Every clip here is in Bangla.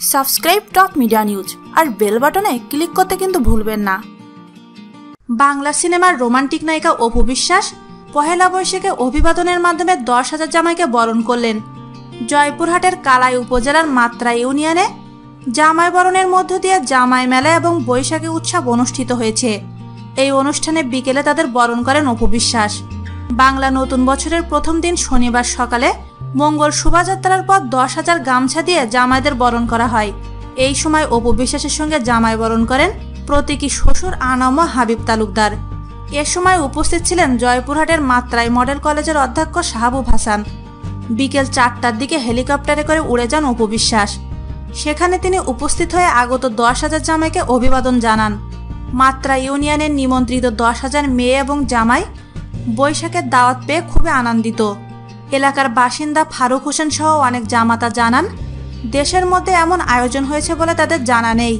সাবস্ক্রাইব টপ মিডিয়া নিউজ আর বেল বাটনে ক্লিক করতে কিন্তু ভুলবেন না। বাংলা সিনেমার রোমান্টিক নায়িকা অপু বিশ্বাস পহেলা বৈশাখে অভিবাদনের মাধ্যমে দশ হাজার জামাইকে বরণ করলেন। জয়পুরহাটের কালাই উপজেলার মাত্রা ইউনিয়নে জামাই বরণের মধ্য দিয়ে জামাই মেলা এবং বৈশাখী উৎসব অনুষ্ঠিত হয়েছে। এই অনুষ্ঠানে বিকেলে তাদের বরণ করেন অপু বিশ্বাস। বাংলা নতুন বছরের প্রথম দিন শনিবার সকালে মঙ্গল শোভাযাত্রার পর দশ হাজার গামছা দিয়ে জামাইদের বরণ করা হয়। এই সময় অপু বিশ্বাসের সঙ্গে জামাই বরণ করেন প্রতীকী শ্বশুর আনাম হাবিব তালুকদার। এ সময় উপস্থিত ছিলেন জয়পুরহাটের মাত্রাই মডেল কলেজের অধ্যক্ষ শাহাবুব হাসান। বিকেল চারটার দিকে হেলিকপ্টারে করে উড়ে যান অপু বিশ্বাস। সেখানে তিনি উপস্থিত হয়ে আগত দশ হাজার জামাইকে অভিবাদন জানান। মাত্রা ইউনিয়নের নিমন্ত্রিত দশ হাজার মেয়ে এবং জামাই বৈশাখের দাওয়াত পেয়ে খুবই আনন্দিত। এলাকার বাসিন্দা ফারুক হোসেন সহ অনেক জামাতা জানান, দেশের মধ্যে এমন আয়োজন হয়েছে বলে তাদের জানা নেই।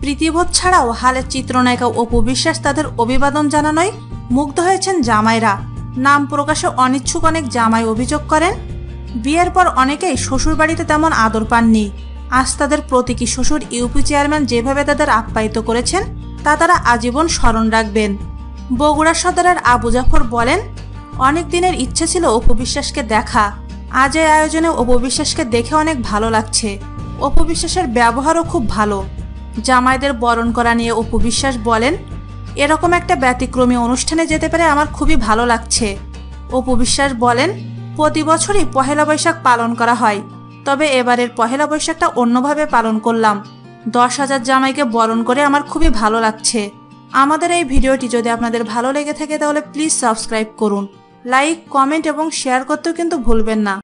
প্রীতিবোধ ছাড়াও হালের চিত্রনায়িকা অপু বিশ্বাস তাদের অভিবাদন জানানোয় মুগ্ধ হয়েছেন জামাইরা। নাম প্রকাশে অনিচ্ছুক অনেক জামাই অভিযোগ করেন, বিয়ের পর অনেকেই শ্বশুরবাড়িতে তেমন আদর পাননি। আজ তাদের প্রতীকী শ্বশুর ইউপি চেয়ারম্যান যেভাবে তাদের আপ্যায়িত করেছেন, তা তারা আজীবন স্মরণ রাখবেন। বগুড়া সদরের আবু জাফর বলেন অনেক দিনের ইচ্ছে ছিল অপবিশ্বাসকে দেখা। আজ এই আয়োজনে অপবিশ্বাসকে দেখে অনেক ভালো লাগছে। অপবিশ্বাসের ব্যবহারও খুব ভালো। জামাইদের বরণ করা নিয়ে অপবিশ্বাস বলেন, এরকম একটা ব্যতিক্রমী অনুষ্ঠানে যেতে পেরে আমার খুবই ভালো লাগছে। অপবিশ্বাস বলেন, প্রতি বছরই পহেলা বৈশাখ পালন করা হয়, তবে এবারের পহেলা বৈশাখটা অন্যভাবে পালন করলাম। দশ হাজার জামাইকে বরণ করে আমার খুবই ভালো লাগছে। আমাদের এই ভিডিওটি যদি আপনাদের ভালো লেগে থাকে তাহলে প্লিজ সাবস্ক্রাইব করুন। লাইক কমেন্ট এবং শেয়ার করতেও কিন্তু ভুলবেন না।